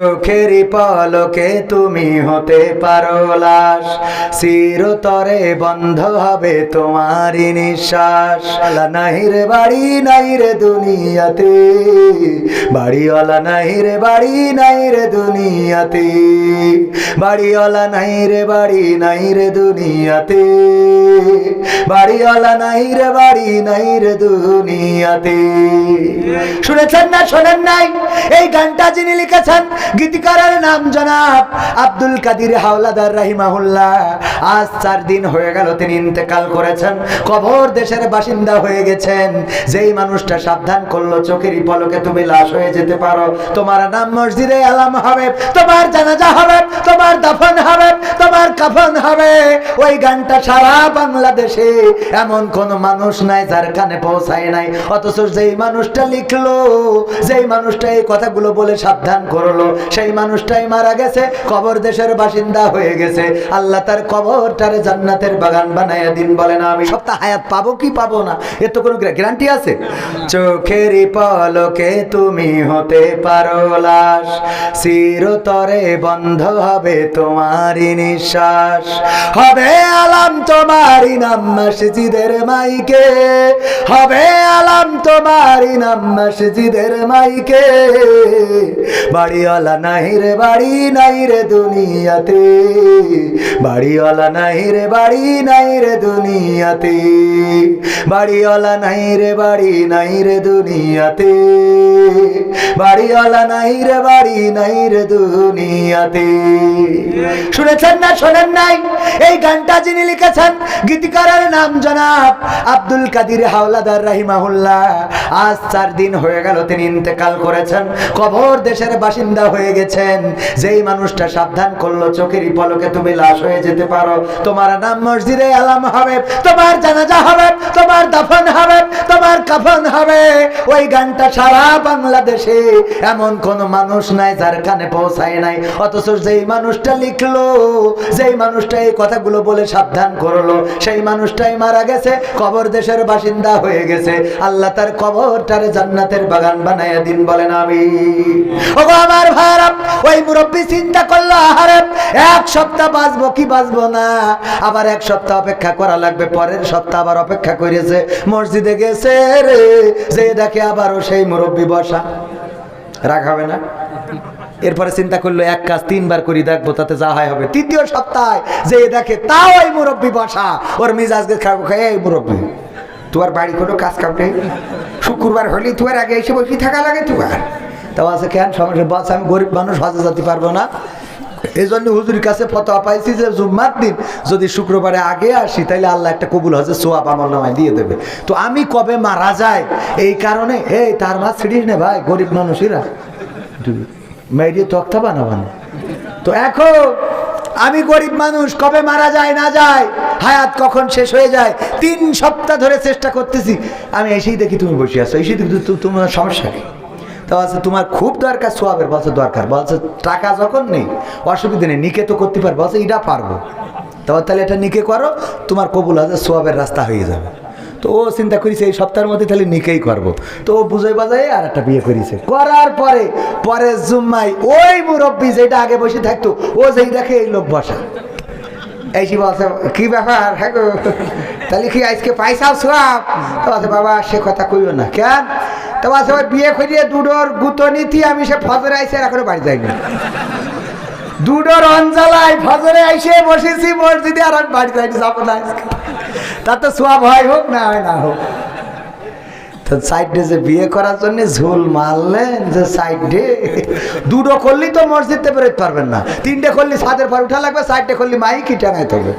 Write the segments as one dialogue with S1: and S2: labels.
S1: চোখেরই পলকে তুমি হতে পারো লাশ। চিরতরে বন্ধ হবে তোমারই নিঃশ্বাস। আলা নাহি রে বাড়ি, নাই রে দুনিয়াতে। বাড়িওয়ালা রে বাড়ি, নাই রে দুনিয়াতে। বাড়িওয়ালা নাই রে বাড়ি, নাই রে দুনিয়াতে। বাড়িওয়ালা রে বাড়ি, নাই রে দুনিয়াতে। শুনেছেন না, শোনেন নাই? এই গানটা যিনি লিখেছেন গীতিকারের নাম জনাব আব্দুল কাদির হাওলাদার রাহিমাহুল্লাহ। আজ চার দিন হয়ে গেল তিনি ইন্তেকাল করেছেন। কবর দেশের বাসিন্দা হয়ে গেছেন। যেই মানুষটা সাবধান করল চোখেরই পলকে তুমি লাশ হয়ে যেতে পারো। তোমার নাম মসজিদে আলাম হবে, তোমার জানাজা হবে, তোমার দাফন হবে, তোমার কাফন হবে। ওই গানটা সারা বাংলাদেশে এমন কোন মানুষ নাই যার কানে পৌঁছায় নাই। অথচ যেই মানুষটা লিখলো, যেই মানুষটা এই কথাগুলো বলে সাবধান করল সেই মানুষটাই মারা গেছে, কবর দেশের বাসিন্দা হয়ে গেছে। আল্লাহ তার কবরটারে জান্নাতের বাগান বানাইয়া দিন বলে না আমি সপ্তাহ হায়াত পাবো কি পাবো না? এর তো কোনো গ্যারান্টি আছে? চোখেরই পলকে তুমি হতে পারো লাশ, চিরতরে বন্ধ হবে তোমারই নিঃশ্বাস। হবে আলাম তোমারই নাম মসজিদের মাইকে, হবে আলাম তোমারই নাম মসজিদের মাইকে বাড়িওয়ালা নাই রে বাড়ি নাই রে দুনিয়াতে। বাড়িওয়ালা নাই রে বাড়ি নাই রে দুনিয়াতে। বাড়িওয়ালা নাই রে বাড়ি নাই রে দুনিয়াতে। বাড়িওয়ালা নাই রে বাড়ি নাই রে দুনিয়াতে। শুনেছেন না, শোনেন নাই? এই গানটা যিনি লিখেছেন, গীতিকারের নাম জনাব আব্দুল কাদির হাওলাদার রাহিমাহুল্লাহ। আজ চার দিন হয়ে গেল তিনি ইন্তেকাল করেছেন। কবর দেশের বাসিন্দা হয়ে গেছেন। যেই মানুষটা সাবধান করল চোখেরই পলকে তুমি লাশ হয়ে যেতে পারো। তোমার নাম মসজিদে আলাম হবে, তোমার জানাজা হবে, তোমার দাফন হবে, তোমার কাফন হবে। ওই গানটা সারা বাংলাদেশে এমন কোন মানুষ নাই যার কানে পৌঁছায় নাই। অথচ যেই মানুষটা লিখলো, যেই মানুষটা এই কথাগুলো বলে সাবধান করল, সেই মানুষটাই মারা গেছে, কবর দেশের বাসিন্দা হয়ে গেছে। আল্লাহ তার কবরটারে জান্নাতের বাগান বানাইয়া দিন বলেন আমি ওগো আমার এরপরে চিন্তা করল, এক কাজ তিনবার করি, দেখব তাতে যা হয় হবে। তৃতীয় সপ্তাহে যে দেখে, তাও এই মুরব্বী বসা। ওর মিজাজকে খাব খাই এই মুরব্বী তোমার বাড়ি কোনো কাজ কাম নেই? শুক্রবার হলে তোমার আগে এসে বসে থাকা লাগে তোমার তাও আছে কেন? সমস্যা বস, আমি গরিব মানুষ, হজে যেতে পারব না। এই জন্য হুজুরের কাছে ফতোয়া পাইছি যে, জুম্মার দিন যদি শুক্রবারে আগে আসি তাহলে আল্লাহ একটা কবুল হজে সোয়াব আমার নামায় দিয়ে দেবে। তো আমি কবে মারা যায় এই কারণে, এই তার মা ছিড়িস নে ভাই, গরিব মানুষেরা। মেয়েরিয়ে তক্তা বানাবানো। তো এখন, আমি গরিব মানুষ, কবে মারা যায়, না যায়, হায়াত কখন শেষ হয়ে যায়, তিন সপ্তাহ ধরে চেষ্টা করতেছি। আমি এসেই দেখি তুমি বসে আছো, এসেই দেখি তোমার সমস্যা কি? তো তোমার খুব দরকার সোয়াবের, বলছে দরকার। বলছে, টাকা যখন নেই, অসুবিধা নেই, নিকে তো করতে পারব। বলছে এটা পারব। তো তাহলে এটা নিকে করো, তোমার কবুল আছে, সোয়াবের রাস্তা হয়ে যাবে। তো ও চিন্তা করিছে, এই সপ্তাহের মধ্যে তাহলে নিকেই করব। তো ও বুঝে বাজায় আর একটা বিয়ে করেছে। করার পরে পরে জুম্মাই ওই মুরব্বী যেটা আগে বসে থাকতো, ও যেই দেখে এই লোক বসা। এই বলছে, কি ব্যাপার? হ্যাঁ তাহলে কি আজকে পয়সাও সোয়াব তো বলছে বাবা, সে কথা কইও না, কেন? তো বলছে ওই বিয়ে করিয়ে দুটোর গুতো নীতি আমি সে ফজরে আইসে এখনও বাড়ি যাইনি। দুটোর অঞ্জলায় ফজরে আইসে বসেছি, মসজিদে আর আমি বাড়ি যাইনি, যাব না আজকে। তাতে সোয়াব হয় হোক না হয়, না হোক। তো সাইডে যে বিয়ে করার জন্য ঝুল মারলেন যে সাইডে দুটো করলেই তো মসজিদে বেরোতে পারবেন না। তিনটে করলে ছাদের পর উঠা লাগবে সাইডে করলে মাইকি টাঙাইতে হবে।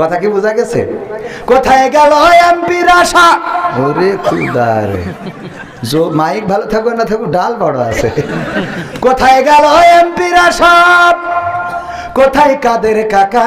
S1: কথা কি বোঝা গেছে? কোথায় গেল এমপির আশা? ওরে খুদারে জো, মাইক ভালো থাকুক, না থাকুক, ডাল বড় আছে। কোথায় গেল এমপির আশা? কোথায় কাদের কাকা?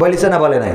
S1: বলিছে না বলে নাই?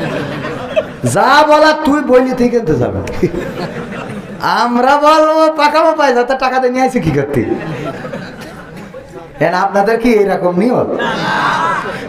S1: যা বলা তুই বলি থেকে কিনতে যাবে। আমরা বলব পাকামো পাই যাতে টাকা দিয়ে নিয়ে আসি কি করতে? আপনাদের কি এরকম নিয়ম?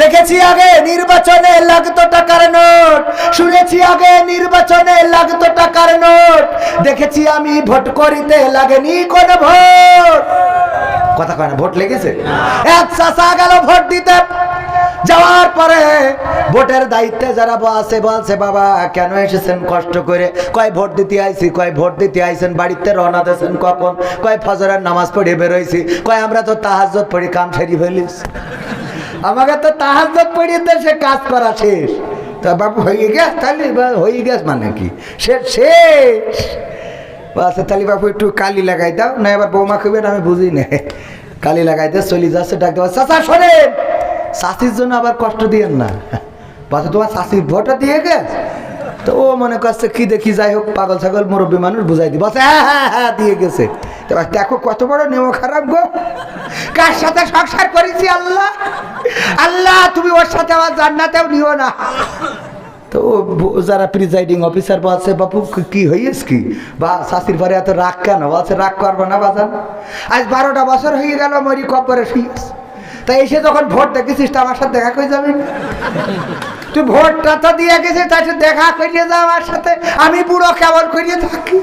S1: দেখেছি আগে নির্বাচনে লাগতো টাকার নোট। শুনেছি আগে নির্বাচনে লাগতো টাকার নোট। দেখেছি আমি ভোট করিতে লাগেনি কোন ভোট। কথা কয় না, ভোট লেগেছে? এক চাষা গেল ভোট দিতে। যাওয়ার পরে ভোটের দায়িত্বে যারা আছে বলছে, বাবা, কেন এসেছেন কষ্ট করে? কয় ভোট দিতে আইছি, কয় ভোট দিতে আইছেন, বাড়িতে রওনা দিয়েছেন কখন? কয় ফজরের নামাজ পড়ে বেরোইছি, কয় আমরা তো তাহাজ্জত পড়ি কাম সেরি ফেলিস আমাকে তো তাহাজ্জত পড়িয়ে সে কাজ করা শেষ। তা বাবু, হয়ে গেছ? তাহলে হয়ে গেছ মানে কি? সে শেষ। আচ্ছা তাহলে বাবু, একটু কালি লাগাই দাও, না এবার বৌমা খুবই আমি বুঝি না। কালি লাগাই দিয়ে চলে যাচ্ছে ডাক দেওয়া চাচা, শোনেন শাশির জন্য আবার কষ্ট দিয়েন না। বাচ্চা তোমার শাশির ভোটটা দিয়ে গেছ? তো ও মনে করছে, কি দেখি, যাই হোক, পাগল ছাগল, মুরব্বী মানুষ, বুঝাই দি। বলছে হ্যাঁ হ্যাঁ হ্যাঁ দিয়ে গেছে। এবার দেখো কত বড় নেমো খারাপ গো। কার সাথে সংসার করেছি আল্লাহ? আল্লাহ, তুমি ওর সাথে আমার জান্নাতেও নিও না। তো যারা প্রিজাইডিং অফিসার বলছে বাপু, কি- হইস কি? বা শাশির পরে এত রাগ কেন? বলছে রাগ করব না বাজান? আজ বারোটা বছর হয়ে গেল, মরি কপরে শুয়েছ তাই এসে যখন ভোট দেখেছিস, তা আমার সাথে দেখা করে যাবি? তুই ভোটটা তো দিয়ে গেছিস তাই দেখা করিয়ে যা আমার সাথে। আমি বুড়ো কেমন করিয়ে থাকি?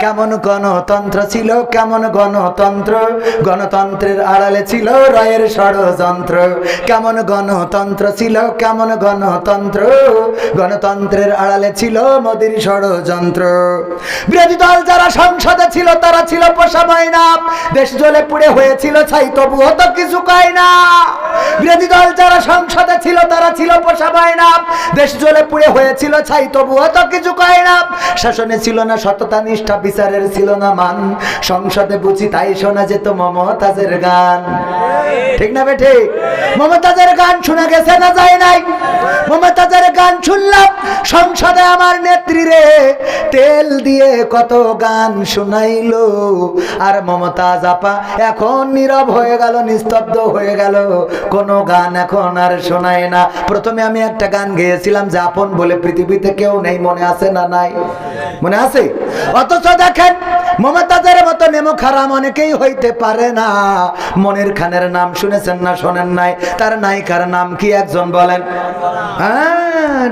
S1: কেমন গণতন্ত্র ছিল, কেমন গণতন্ত্র? গণতন্ত্রের আড়ালে ছিল রয়ের ষড়যন্ত্র। কেমন গণতন্ত্র ছিল, কেমন গণতন্ত্র? গণতন্ত্রের আড়ালে ছিল মোদির ষড়যন্ত্র। বিরোধী দল যারা সংসদে ছিল, তারা ছিল পোষা ময়না দেশ জ্বলে পুড়ে হয়েছিল, ছাই তবুও তো কিছু কয় না। বিরোধী দল যারা সংসদে ছিল, তারা ছিল পোষা ময়না দেশ জ্বলে পুড়ে হয়েছিল, ছাই তবুও তো কিছু কয় না। শাসনে ছিল না সততা, নিষ্ঠা বিচারের ছিল না মান। সংসদে বুঝি তাই শোনা যেত মমতাজের গান। ঠিক না বেঠে? মমতাজের গান শোনা গেছে না যায় নাই? মমতাজের গান শুনলাম, সংসদে আমার নেত্রী রে, তেল দিয়ে কত গান শুনাইলো। আর মমতাজ আপা এখন নীরব হয়ে গেল, নিস্তব্ধ হয়ে গেল। কোনো গান এখন আর শোনায় না। প্রথমে আমি একটা গান গেয়েছিলাম, যে আপন বলে পৃথিবীতে কেউ নেই, মনে আছে না নাই? মনে আছে? অথচ দেখেন, মমতাজের মতো নেমো খারাম অনেকেই হইতে পারে না। মনির খানের নাম শুনেছেন না শোনেন নাই? তার নায়িকার নাম কি একজন বলেন? হ্যাঁ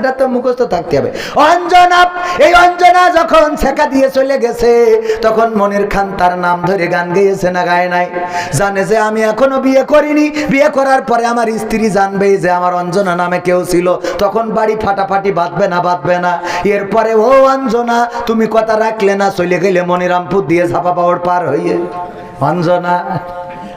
S1: এখনও বিয়ে করিনি। বিয়ে করার পরে আমার স্ত্রী জানবে যে আমার অঞ্জনা নামে কেউ ছিল। তখন বাড়ি ফাটাফাটি না না। এরপরে, ও অঞ্জনা, তুমি কথা রাখলে না গেলে মনিরামপুর দিয়ে ঝাপা পাওয়ার পার হইয়ে। অঞ্জনা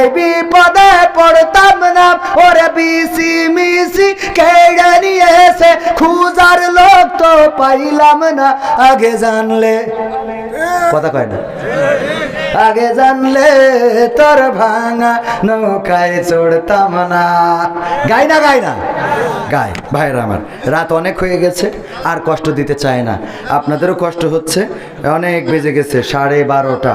S1: এই বিপদে পড়তাম না, ওরে বিসি মিসি, কেড়ে নিয়ে এসে খুঁজার লোক তো পাইলাম না। আগে জানলে, কথা কয় না? আগে জানলে তোর ভাঙা নৌকায় চড়তাম না। গাই না গাই না? গাই। ভাইরা আমার, রাত অনেক হয়ে গেছে, আর কষ্ট দিতে চায় না। আপনাদেরও কষ্ট হচ্ছে, অনেক বেজে গেছে, সাড়ে বারোটা।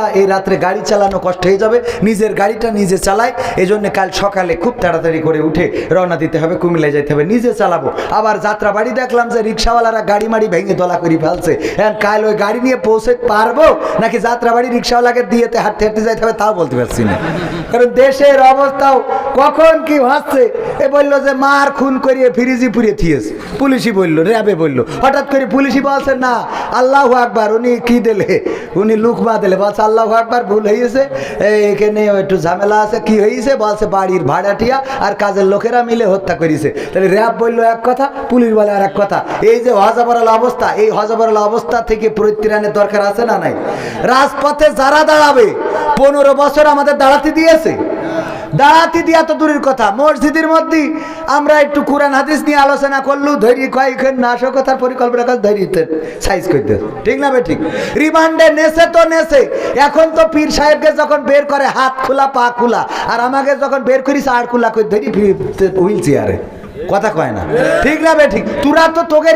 S1: এই রাত্রে গাড়ি চালানো কষ্ট হয়ে যাবে। নিজের গাড়িটা নিজে চালাই। এই জন্য কাল সকালে খুব তাড়াতাড়ি করে উঠে রওনা দিতে হবে, কুমিল্লায় যেতে হবে। নিজে চালাবো। আবার যাত্রা বাড়ি দেখলাম যে রিক্সাওয়ালারা গাড়ি মাড়ি ভেঙে দলা করে ফেলছে। হ্যাঁ কাল ওই গাড়ি নিয়ে পৌঁছে পারব? নাকি যাত্রা বাড়ি রিক্সাওয়ালাকে দিয়েতে হাঁটতে হাঁটতে যাইতে হবে? তাও বলতে পারছি না। কারণ দেশের অবস্থাও কখন কি হচ্ছে এ বলল যে মার খুন করিয়ে ফিরিজি পুড়িয়ে থিয়েছে। পুলিশই বলল, র্যাবে বলল। হঠাৎ করে পুলিশই বলছে, না, আল্লাহ আকবার, উনি কি দিলে? উনি লুকমা দিলে। বলছে আল্লাহ একবার ভুল হয়েছে এখানে একটু ঝামেলা আছে, কি হয়েছে বলছে বাড়ির ভাড়াটিয়া আর কাজের লোকেরা মিলে হত্যা করেছে। তাহলে র্যাব বলল এক কথা, পুলিশ বলে আর এক কথা। এই যে হজাবরাল অবস্থা, এই হজাবরাল অবস্থা থেকে পরিত্রাণের দরকার আছে না নাই? রাজপথে যারা দাঁড়াবে, পনেরো বছর আমাদের দাঁড়াতে দিয়েছে। দাঁড়াতে দিয়া তো দূরের কথা। মসজিদের মধ্যে আমরা একটু কোরআন, হাদিস নিয়ে আলোচনা করলু, ধৈর্য কয়েকক্ষণ নাশকতার পরিকল্পনা কাজ ধৈর্যতে সাইজ করতে ঠিক না বে ঠিক। রিমান্ডে নেছে তো নেছে। এখন তো পীর সাহেবকে যখন বের করে, হাত খোলা, পা খোলা, আর আমাকে যখন বের করিস, আর খোলা করে ধরি হুইল চেয়ারে। কথা কয় না। ঠিক না বে ঠিক। তোরা তো তোকে